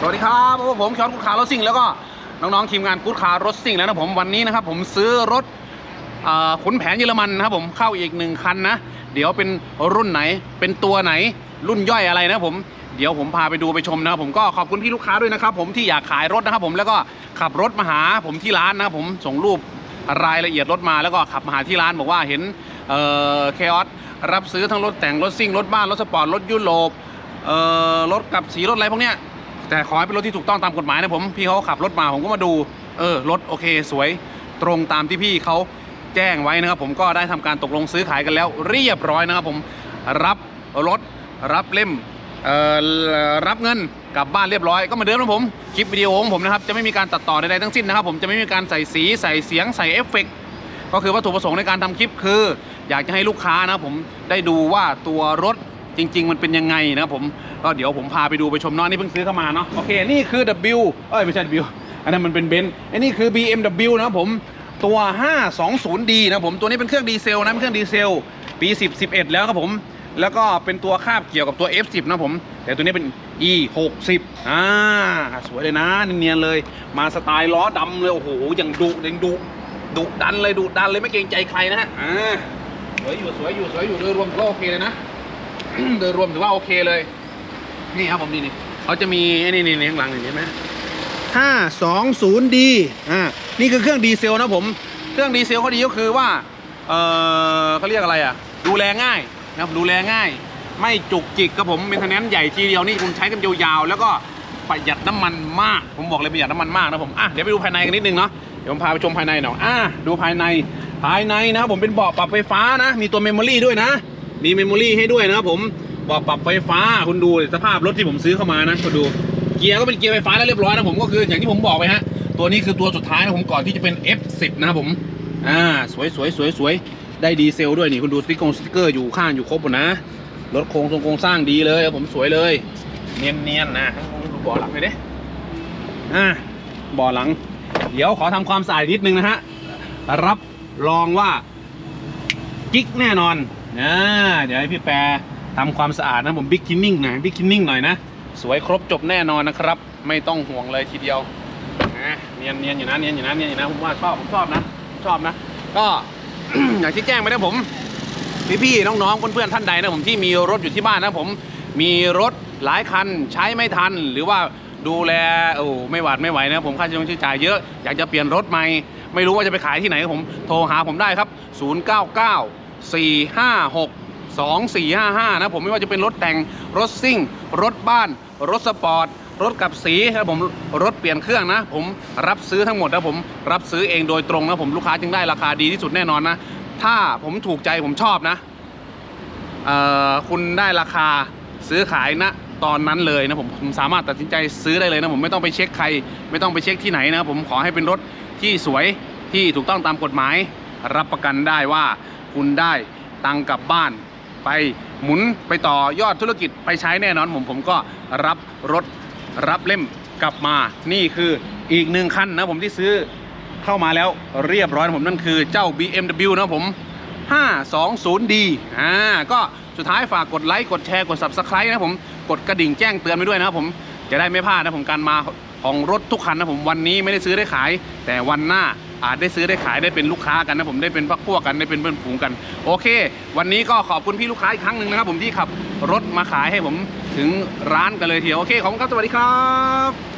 สวัสดีครับพบกับผมชอนกูดคาร์รถซิ่งแล้วก็น้องๆทีมงานกูดคาร์รถซิ่งแล้วนะผมวันนี้นะครับผมซื้อรถขุนแผนเยอรมันนะครับผมเข้าอีกหนึ่งคันนะ เดี๋ยวเป็นรุ่นไหนเป็นตัวไหนรุ่นย่อยอะไรนะผมเดี๋ยวผมพาไปดูไปชมนะครับผมก็ขอบคุณพี่ลูกค้าด้วยนะครับผมที่อยากขายรถนะครับผมแล้วก็ขับรถมาหาผมที่ร้านนะครับผมส่งรูปรายละเอียดรถมาแล้วก็ขับมาหาที่ร้านบอกว่าเห็นเอ่อเคออสรับซื้อทั้งรถแต่งรถซิ่งรถบ้านรถสปอร์ตรถยุโรปเอ่อรถกับสีรถอะไรพวกเนี้ย แต่ขอให้เป็นรถที่ถูกต้องตามกฎหมายนะผม พี่เขาขับรถมาผมก็มาดู เออ รถโอเค สวยตรงตามที่พี่เขาแจ้งไว้นะครับ ผมก็ได้ทำการตกลงซื้อขายกันแล้ว เรียบร้อยนะครับผมรับรถรับเล่มเอ่อรับเงินกลับบ้านเรียบร้อยก็เหมาเดิมนะผมคลิปวิดีโอของผมนะครับจะไม่มีการตัดต่อใดๆทั้งสิ้นนะครับ ผมจะไม่มีการใส่สีใส่เสียงใส่เอฟเฟกต์ก็คือวัตถุประสงค์ในการทำคลิปคือ อยากจะให้ลูกค้านะผมได้ดูว่าตัวรถ จริง ๆ มันเป็นยังไงนะครับผมก็เดี๋ยวผมพาไปดูไปชมเนาะนี่เพิ่งซื้อเข้ามาเนาะโอเคนี่คือ W เอ้ยไม่ใช่ W อันนั้นมันเป็นเบนซ์อันนี้คือ BMW นะครับผมตัว 520D นะผมตัวนี้เป็นเครื่องดีเซลนะเป็นเครื่องดีเซลปี 10 11 แล้วครับผมแล้วก็เป็นตัวคาบเกี่ยวกับตัว F10 นะผม แต่ตัวนี้เป็น E60 อ่าสวยเลยนะเนียนๆเลย มาสไตล์ล้อดำเลยโอ้โหอย่างดุอย่างดุดุดันเลยดุดันเลยไม่เกรงใจใครนะฮะอ่าสวยอยู่สวยอยู่สวยอยู่โดยรวมก็โอเคเลยนะ โดยรวมถือว่าโอเคเลย นี่ครับผมนี่นี่เขาจะมีไอ้นี่นี่นี่ข้างหลังนี่เห็นไหมห้าสองศูนย์ดีอ่านี่คือเครื่องดีเซลนะผม เครื่องดีเซลเขาดีก็คือว่า เออเขาเรียกอะไรอะ ดูแลง่ายนะครับดูแลง่าย ไม่จุกจิกครับผมเป็นทนนใหญ่ทีเดียวนี่คุณใช้กันยาวๆแล้วก็ประหยัดน้ำมันมาก ผมบอกเลยประหยัดน้ำมันมากนะผมอะเดี๋ยวไปดูภายในกันนิดนึงเนาะเดี๋ยวผมพาไปชมภายในหน่อยอะดูภายในภายในนะครับผมเป็นเบาะปรับไฟฟ้านะ มีตัวเมมโมรี่ด้วยนะ มีเมมโมรี่ให้ด้วยนะครับผมเบาะปรับไฟฟ้าคุณดูสภาพรถที่ผมซื้อเข้ามานะคุณดูเกียร์ก็เป็นเกียร์ไฟฟ้าแล้วเรียบร้อยนะผมก็คืออย่างที่ผมบอกไปฮะตัวนี้คือตัวสุดท้ายนะผมก่อนที่จะเป็น F10 นะครับผมอ่าสวยสวยสวยสวยได้ดีเซลด้วยนี่คุณดูสติ๊กกงสติ๊กเกอร์อยู่ข้างอยู่ครบหมดนะรถโครงทรงโครงสร้างดีเลยผมสวยเลย เนียนเนียนๆนะดูเบาะหลังเลยดิอ่าเบาะหลัง เดี๋ยวขอทำความสะอาดนิดนึงนะฮะรับรองว่ากิ๊กแน่นอน นะเดี๋ยวให้พี่แปรทำความสะอาดนะผมบิ๊กคินนิ่งหน่อยบิ๊กคินนิ่งหน่อยนะ สวยครบจบแน่นอนนะครับ ไม่ต้องห่วงเลยทีเดียวนะเนียนเนียนอยู่นะเนียนอยู่นะเนียนอยู่นะผมว่าชอบผมชอบนะ ชอบนะ ก็อย่างที่แจ้งไปนะผมพี่ๆน้องๆเพื่อนๆท่านใดนะผมที่มีรถอยู่ที่บ้านนะผมมีรถหลายคันใช้ไม่ทัน หรือว่าดูแลโอ้ไม่หวาดไม่ไหวนะผมค่าใช้จ่ายเยอะอยากจะเปลี่ยนรถใหม่ ไม่รู้ว่าจะไปขายที่ไหนผมโทรหาผมได้ครับ 099 456 2455 นะผมไม่ว่าจะเป็นรถแต่งรถซิ่ง รถบ้าน รถสปอร์ต รถกับสีครับผมรถเปลี่ยนเครื่องนะ ผมรับซื้อทั้งหมดนะผมรับซื้อเองโดยตรงนะผมลูกค้าจึงได้ราคาดีที่สุดแน่นอนนะ ถ้าผมถูกใจผมชอบนะคุณได้ราคาซื้อขายณตอนนั้นเลยนะผมผมสามารถตัดสินใจซื้อได้เลยนะผมไม่ต้องไปเช็คใคร ไม่ต้องไปเช็คที่ไหนนะผมขอให้เป็นรถที่สวยที่ถูกต้องตามกฎหมาย รับประกันได้ว่าคุณได้ตังกลับบ้าน ไปหมุนไปต่อยอดธุรกิจไปใช้แน่นอนผมผมก็รับรถรับเล่มกลับมา นี่คืออีกหนึ่งคันนะผมที่ซื้อเข้ามาแล้วเรียบร้อยนะผมนั่นคือเจ้า BMW นะผม 520D อ่าก็สุดท้ายฝากกดไลค์กดแชร์กด Subscribe นะผมกดกระดิ่งแจ้งเตือนไปด้วยนะครับผมจะได้ไม่พลาดนะผมการมาของรถทุกคันนะผมวันนี้ไม่ได้ซื้อได้ขาย แต่วันหน้า อาจได้ซื้อได้ขายได้เป็นลูกค้ากันนะผมได้เป็นพักพวกกันได้เป็นเพื่อนฝูงกัน โอเค วันนี้ก็ขอบคุณพี่ลูกค้าอีกครั้งหนึ่งนะครับ ผมที่ขับรถมาขายให้ผมถึงร้านกันเลยทีเดียวโอเคขอบคุณครับสวัสดีครับ